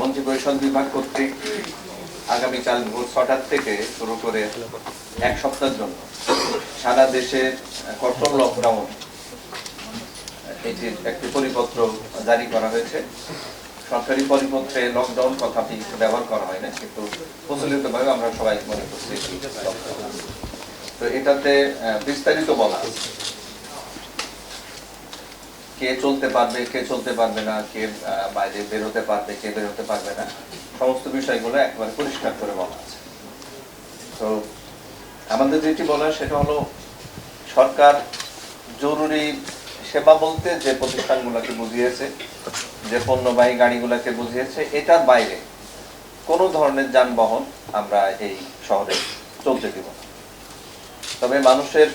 মন্ত্রী পরিষদ বিভাগ কর্তৃক আগামীকাল ভোর ছটার থেকে শুরু করে এক সপ্তাহের জন্য সারা দেশে কঠোর লকডাউন এটির একটি পরিপত্র জারি করা হয়েছে সরকারি পরিপত্রে লকডাউন কথাটি ব্যবহার করা হয় না, কিন্তু প্রচলিতভাবে আমরা সবাই মনে করছি। তো এটাতে বিস্তারিত বলা কে চলতে পারবে, কে চলতে পারবে না, কে বাইরে বের হতে পারবে, কে বের হতে পারবে না, সমস্ত বিষয়গুলো একবার পরিষ্কার করে বলা আছে। তো আমাদের যেটি বলা সেটা হলো, সরকার জরুরি সেবা বলতে যে প্রতিষ্ঠানগুলোকে বুঝিয়েছে, যে পণ্যবাহী গাড়িগুলোকে বুঝিয়েছে, এটার বাইরে কোনো ধরনের যানবাহন আমরা এই শহরে চলতে দিব তবে মানুষের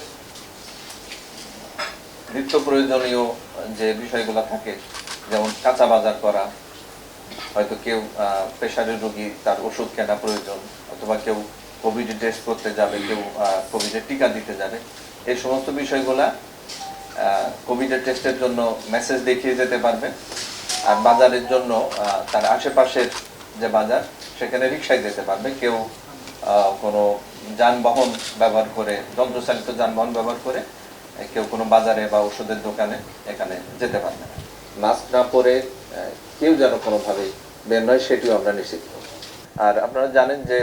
নিত্য প্রয়োজনীয় যে বিষয়গুলো থাকে, যেমন কাঁচা বাজার করা, হয়তো কেউ প্রেশারের রোগী, তার ওষুধ কেনা প্রয়োজন, অথবা কেউ কোভিড টেস্ট করতে যাবে, কেউ কোভিডের টিকা দিতে যাবে। এই সমস্ত বিষয়গুলা কোভিডের টেস্টের জন্য মেসেজ দেখিয়ে যেতে পারবে। আর বাজারের জন্য তার আশেপাশের যে বাজার, সেখানে রিক্সায় যেতে পারবে। কেউ কোনো যানবাহন ব্যবহার করে, যন্ত্রচালিত যানবাহন ব্যবহার করে কেউ কোনো বাজারে বা ওষুধের দোকানে এখানে যেতে পারবে না মাস্ক না পরে কেউ যেন কোনোভাবেই বের নয় সেটিও আমরা নিশ্চিত করব। আর আপনারা জানেন যে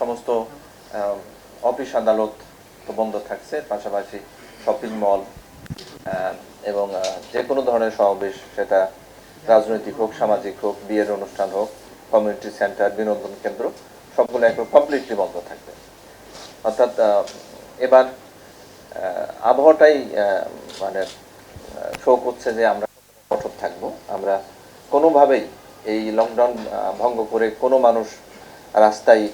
সমস্ত অফিস আদালত তো বন্ধ থাকছে পাশাপাশি শপিং মল এবং যে কোনো ধরনের সমাবেশ সেটা রাজনৈতিক হোক সামাজিক হোক বিয়ের অনুষ্ঠান হোক কমিউনিটি সেন্টার বিনোদন কেন্দ্র সবগুলো একদম কমপ্লিটলি বন্ধ থাকবে অর্থাৎ এবার আবহাওয়াটাই মানে শো করছে যে আমরা কঠোর থাকব। আমরা কোনোভাবেই এই লকডাউন ভঙ্গ করে কোনো মানুষ রাস্তায়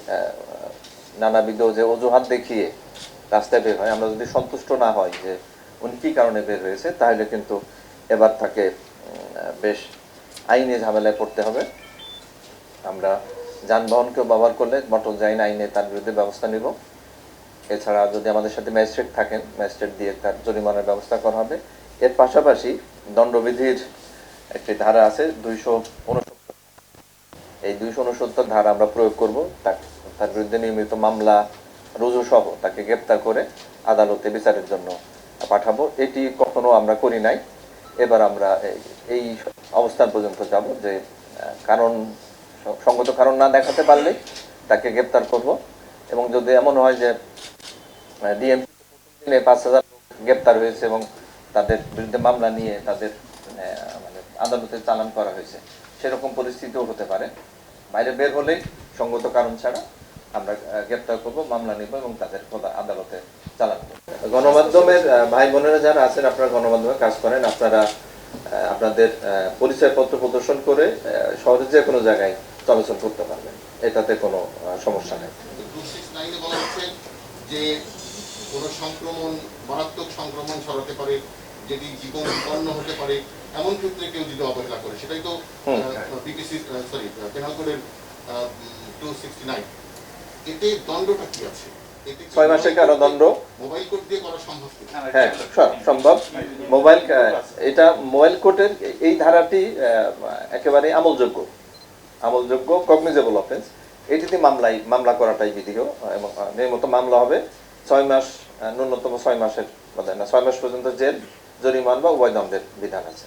নানাবিধ যে অজুহাত দেখিয়ে রাস্তায় বের হয়, আমরা যদি সন্তুষ্ট না হয় যে উনি কী কারণে বের হয়েছে, তাহলে কিন্তু এবার তাকে বেশ আইনে ঝামেলায় পড়তে হবে। আমরা যানবাহনকেও ব্যবহার করলে, মোটর যাইন আইনে তার বিরুদ্ধে ব্যবস্থা নিব। এছাড়া যদি আমাদের সাথে ম্যাজিস্ট্রেট থাকেন, ম্যাজিস্ট্রেট দিয়ে তার জরিমানার ব্যবস্থা করা হবে। এর পাশাপাশি দণ্ডবিধির একটি ধারা আছে, দুইশো উনসত্তর এই দুইশো উনসত্তর ধারা আমরা প্রয়োগ করব। তার বিরুদ্ধে নিয়মিত মামলা রুজু সহ তাকে গ্রেপ্তার করে আদালতে বিচারের জন্য পাঠাবো। এটি কখনো আমরা করি নাই। এবার আমরা এই- অবস্থান পর্যন্ত যাব যে কারণ, সঙ্গত কারণ না দেখাতে পারলে তাকে গ্রেপ্তার করব। এবং যদি এমন হয় যে ডিএম দিনে পাঁচ হাজার গ্রেপ্তার হয়েছে এবং তাদের বিরুদ্ধে মামলা নিয়ে তাদের মানে আদালতে চালান করা হয়েছে। সেরকম পরিস্থিতিও হতে পারে। বাইরে বের হলে সঙ্গত কারণ ছাড়া আমরা গ্রেপ্তার করব, মামলা নিব এবং তাদের আদালতে চালান করব। গণমাধ্যমের ভাই বোনেরা যারা আছেন, আপনারা গণমাধ্যমে কাজ করেন। আপনারা আপনাদের পরিচয়পত্র প্রদর্শন করে শহরের যে কোনো জায়গায় চলাচল করতে পারবেন। এটাতে কোনো সমস্যা নেই। যে কোনো সংক্রমণ মারাত্মক সংক্রমণ ছড়াতে পারে যেটি জীবন বিপন্ন হতে পারে এমন ক্ষেত্রে কেউ যদি অবহেলা করে সেটাই তো বিপিসি সরি পেনাল কোডের টু সিক্সটি নাইন এতে দণ্ডটা কি আছে? ছয় মাসের কারাদণ্ড? মোবাইল কোড দিয়ে করা সম্ভব হ্যাঁ সম্ভব। মোবাইল এটা মোবাইল কোর্টের এই ধারাটি আহ, একেবারে আমলযোগ্য। আমলযোগ্য কগনিজেবল অফেন্স এটিতে মামলাই মামলা করাটাই বিধিও এবং নিয়মিত মামলা হবে। ছয় মাস ন্যূনতম ছয় মাসের না ছয় মাস পর্যন্ত জেল, জরিমান বা উভয় দণ্ডের বিধান আছে।